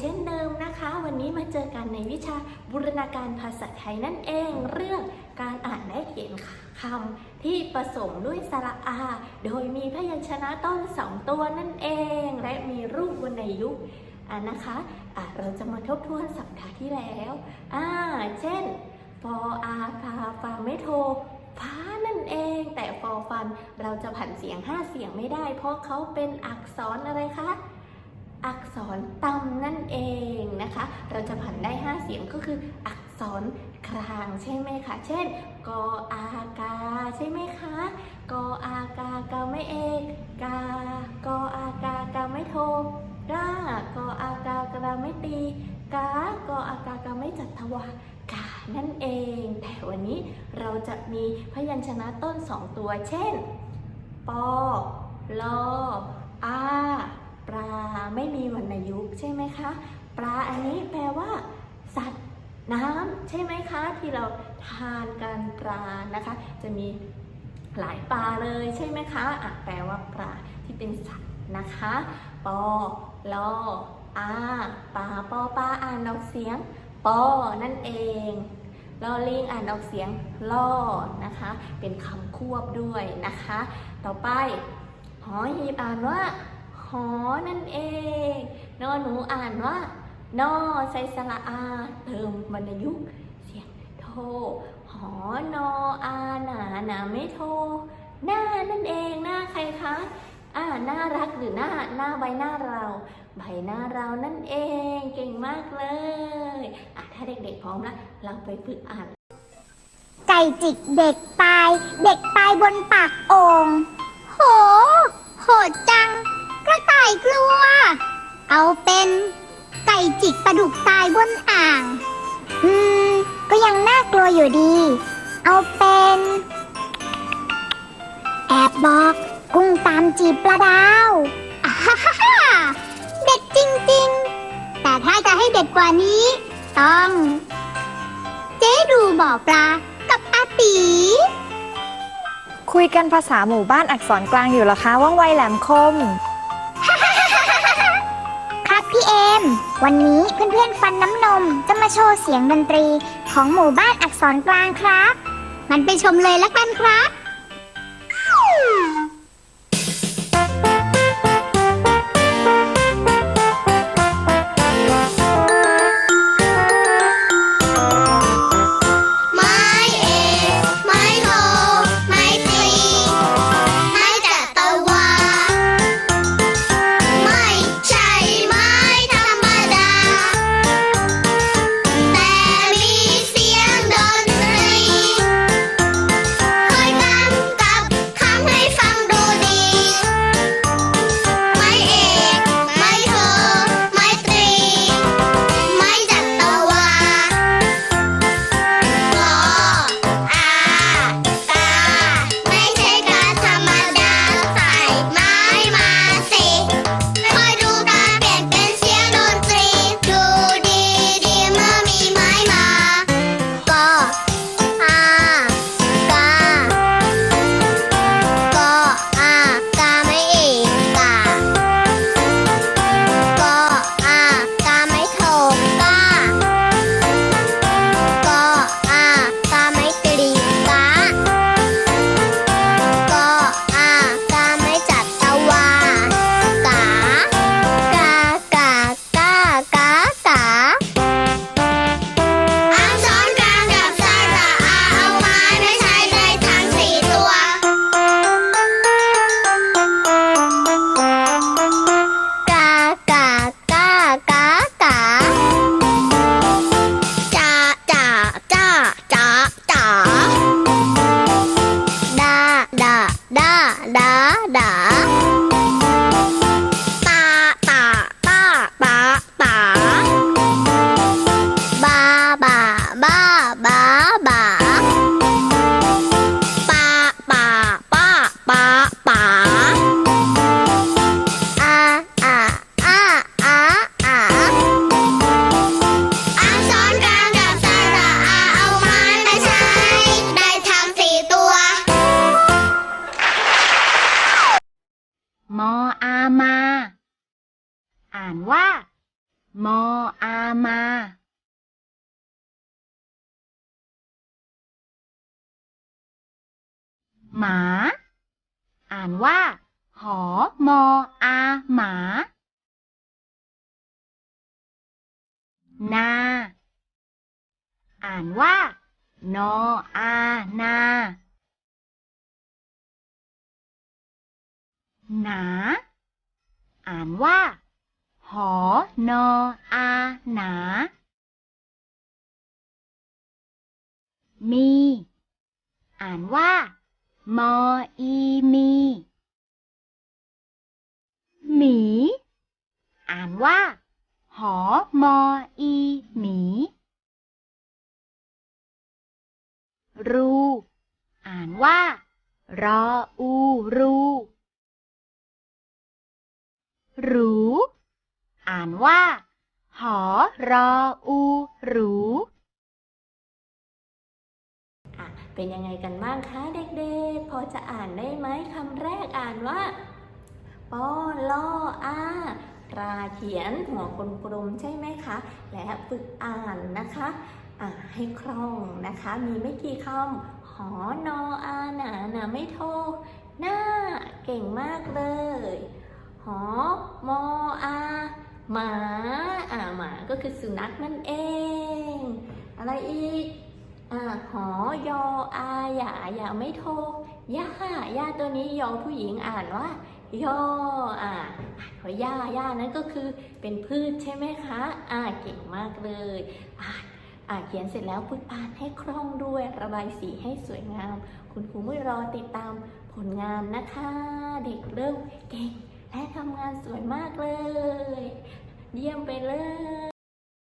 เช่นเดิมนะคะ วันนี้มาเจอกันในวิชาบูรณาการภาษาไทยนั่นเอง เรื่องการอ่านและเขียนคำที่ผสมด้วยสระอา โดยมีพยัญชนะต้นสองตัวนั่นเอง และมีรูปวรรณยุกต์อ่านะคะะเราจะมาทบทวนสัปดาห์ที่แล้วอ่าเช่นฟออาฟาฟาไม่โทฟ้านั่นเอง แต่ฟอฟันเราจะผันเสียง5เสียงไม่ได้ เพราะเขาเป็นอักษรอะไรคะ อักษรต่ำนั่นเองนะคะ เราจะผันได้ 5 เสียงก็คืออักษรกลางใช่ไหมคะ เช่น กออากา ใช่ไหมคะ กออากากาไม่เอกกา กออากากาไม่โทกากออากากาไม่ตีกากออากากาไม่จัตวากานั่นเอง แต่วันนี้เราจะมีพยัญชนะต้นสองตัว เช่น ปอลออา ปลาไม่มีวรรณยุกต์ใช่ไหมคะ ปลาอันนี้แปลว่า สัตว์น้ำใช่ไหมคะ ที่เราทานกันปลานะคะ จะมีหลายปลาเลยใช่ไหมคะอะแปลว่าปลาที่เป็นสัตว์นะคะ ปอลออาปลาปอปลาอ่านออกเสียง ปอนั่นเองลอลิงอ่านออกเสียงล่อนะคะ เป็นคำควบด้วยนะคะ ต่อไปหอหีบอ่านว่า หอนั่นเอง นอหนูอ่านว่านอใส่สระอาเติมวรรณยุกต์เสียงโทหอนออาหนาหนาไม่โท หน้านั่นเองหน้าใครคะอ่าน่ารักหรือหน้าหน้าใบหน้าเรา ใบหน้าเรานั่นเองเก่งมากเลยอะถ้าเด็กๆพร้อมแล้วเราไปฝึกอ่าน ไก่จิกเด็กตาย เด็กตายบนปากโอ่งโห โหดจัง ต่ายกลัว เอาเป็นไก่จิกปลาดุกตายบนอ่าง อืม ก็ยังน่ากลัวอยู่ดี เอาเป็น แอบบอก กุ้งตามจีบปลาดาวอ่าฮ่าฮ่าฮ่าเด็ดจริง ๆ แต่ถ้าจะให้เด็ดกว่านี้ ต้อง เจ๊ดูบ่อปลากับอาตี คุยกันภาษาหมู่บ้านอักษรกลางอยู่เหรอคะ ว่องไวแหลมคม วันนี้เพื่อนๆฟันน้ำนมจะมาโชว์เสียงดนตรีของหมู่บ้านอักษรกลางครับ มันไปชมเลยละกันครับ đa đá đá. มาหมา อ่านว่า หอมออาหมา นา อ่านว่า นออานา หนา อ่านว่า หอนออาหนา มี อ่านว่า มออีมี หมี อ่านว่า หอมออีหมี รู อ่านว่า รออูรู รู อ่านว่า หอรออูหรูอะเป็นยังไงกันบ้างคะเด็กๆ พอจะอ่านได้ไหมคำแรกอ่านว่าปอลออาราเขียนหัวกลมๆใช่ไหมคะ และฝึกอ่านนะคะอะให้คล่องนะคะ มีไม่กี่คำหอนออาหนาหนาไม่โทหน้าเก่งมากเลย หอมออา หมาอ่าหมาก็คือสุนัขนั่นเอง อะไรอีกอ่าหอยออาหยาหยาไม่โทย่าย่าตัวนี้ยอผู้หญิงอ่านว่ายออ่าเพราะย่าย่านั้นก็คือเป็นพืชใช่ไหมคะ อ่าเก่งมากเลยอ่าอ่าเขียนเสร็จแล้วฝึกอ่านให้คล่องด้วยระบายสีให้สวยงาม คุณครูไม่รอติดตามผลงานนะคะ เด็กเริ่มเก่ง ทำงานสวยมากเลย เยี่ยมไปเลย